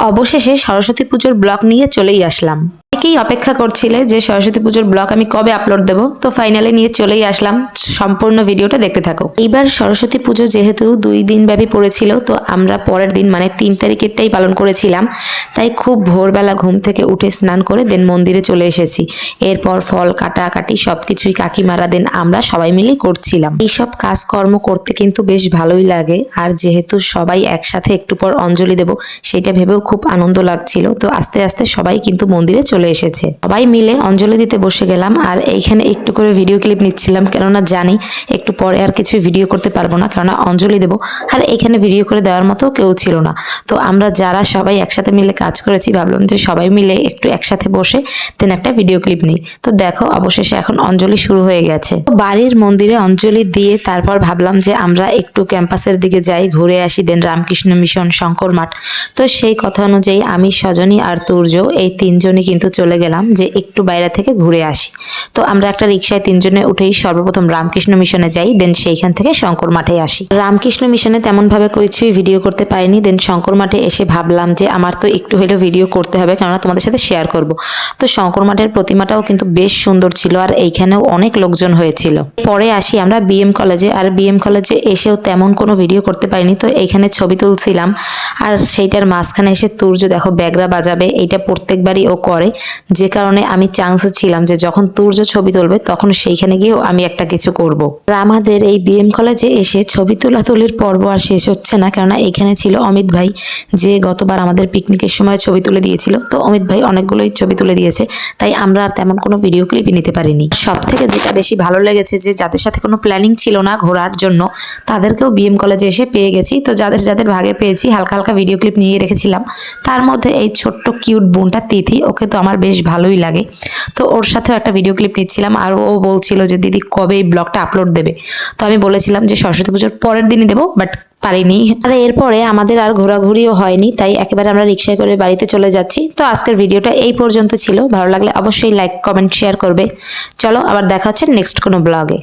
অবশেষে সরস্বতী পুজোর ব্লক নিয়ে চলেই আসলাম। অনেকেই অপেক্ষা করছিলে যে সরস্বতী পুজোর ব্লগ আমি কবে আপলোড দেবো। তো ফাইনালি নিয়ে চলেই আসলাম। সম্পূর্ণ ভিডিওটা দেখতে থাকো। এইবার সরস্বতী পুজো যেহেতু দুই দিন ব্যাপী পড়েছিল, তো আমরা পরের দিন মানে তিন তারিখেরটাই পালন করেছিলাম। তাই খুব ভোরবেলা ঘুম থেকে উঠে স্নান করে দেন মন্দিরে চলে এসেছি। এরপর ফল, কাটাকাটি সবকিছুই কাকিমারা দেন আমরা সবাই মিলেই করছিলাম। এইসব কাজকর্ম করতে কিন্তু বেশ ভালোই লাগে। আর যেহেতু সবাই একসাথে একটু পর অঞ্জলি দেব, সেটা ভেবেও খুব আনন্দ লাগছিল। তো আস্তে আস্তে সবাই কিন্তু মন্দিরে চলে এসেছে। সবাই মিলে অঞ্জলি দিতে বসে গেলাম আর এইখানে একটু করে ভিডিও ক্লিপ নিচ্ছিলাম, কেননা জানি একটু পরে আর কিছু ভিডিও করতে পারব না, কেননা অঞ্জলি দেব। আর এখানে ভিডিও করে দেওয়ার মতো কেউ ছিল না। তো আমরা যারা সবাই একসাথে মিলে কাজ করেছি, ভাবলাম যে সবাই মিলে একটু একসাথে বসে দেন একটা ভিডিও ক্লিপ নিই। তো দেখো, অবশেষে এখন অঞ্জলি শুরু হয়ে গেছে। বাড়ির মন্দিরে অঞ্জলি দিয়ে তারপর ভাবলাম যে আমরা একটু ক্যাম্পাসের দিকে যাই, ঘুরে আসি দেন রামকৃষ্ণ মিশন, শঙ্কর মাঠ। তো সেই কথা অনুযায়ী আমি সজনী আর তুর্য, এই তিনজনই কিন্তু চলে গেলাম যে একটু বাইরে থেকে ঘুরে আসি। তো আমরা একটা রিক্সায় তিনজনে উঠেই সর্বপ্রথম রামকৃষ্ণ মিশনে যাই দেন সেইখান থেকে শঙ্কর মাঠে আসি। রামকৃষ্ণ মিশনে তেমন ভাবে কিছুই ভিডিও করতে পারিনি দেন শঙ্কর মাঠে এসে ভাবলাম যে আমার তো একটু হলেও ভিডিও করতে হবে, কেননা তোমাদের সাথে শেয়ার করব। তো শঙ্কর মাঠের প্রতিমাটাও কিন্তু বেশ সুন্দর ছিল আর এইখানেও অনেক লোকজন হয়েছিল। পরে আসি আমরা বিএম কলেজে আর বিএম কলেজে এসেও তেমন কোনো ভিডিও করতে পারিনি, তো এইখানে ছবি তুলছিলাম। আর সেইটার মাঝখানে এসে তুর্য দেখো, ব্যাগরা বাজাবে, এইটা প্রত্যেকবারই ও করে। যে কারণে আমি চান্সে ছিলাম যে যখন তুর্য ছবি তুলবে তখন সেইখানে গিয়েও আমি একটা কিছু করব। আর আমাদের এই বিএম কলেজে এসে ছবি তোলাতুলির পর্ব আর শেষ হচ্ছে না, কেননা এখানে ছিল অমিত ভাই, যে গতবার আমাদের পিকনিকের সময় ছবি তুলে দিয়েছিল। তো অমিত ভাই অনেকগুলোই ছবি তুলে দিয়েছে, তাই আমরা আর তেমন কোনো ভিডিও ক্লিপই নিতে পারিনি। সব থেকে যেটা বেশি ভালো লেগেছে যে যাদের সাথে কোনো প্ল্যানিং ছিল না ঘোরার জন্য, তাদেরকেও বিএম কলেজে এসে পেয়ে গেছি। তো যাদের যাদের ভাগে পেয়েছি, হালকা হালকা ভিডিও ক্লিপ নিয়ে রেখেছিলাম, তার মধ্যে এই ছোট্ট কিউট বোনটা তিথি, ওকে তো আমার বেশ ভালোই লাগে। তো ওর সাথেও একটা ভিডিও ক্লিপ নিচ্ছিলাম আর ও বলছিল যে, দিদি, কবে এই ব্লগটা আপলোড দেবে? তো আমি বলেছিলাম যে, সরস্বতী পুজোর পরের দিনই দেবো বাট পারিনি। আর এরপরে আমাদের আর ঘোরাঘুরিও হয়নি, তাই একেবারে আমরা রিক্সায় করে বাড়িতে চলে যাচ্ছি। তো আজকের ভিডিওটা এই পর্যন্ত ছিল। ভালো লাগলে অবশ্যই লাইক কমেন্ট শেয়ার করবে। চলো, আবার দেখা হচ্ছে নেক্সট কোনো ব্লগে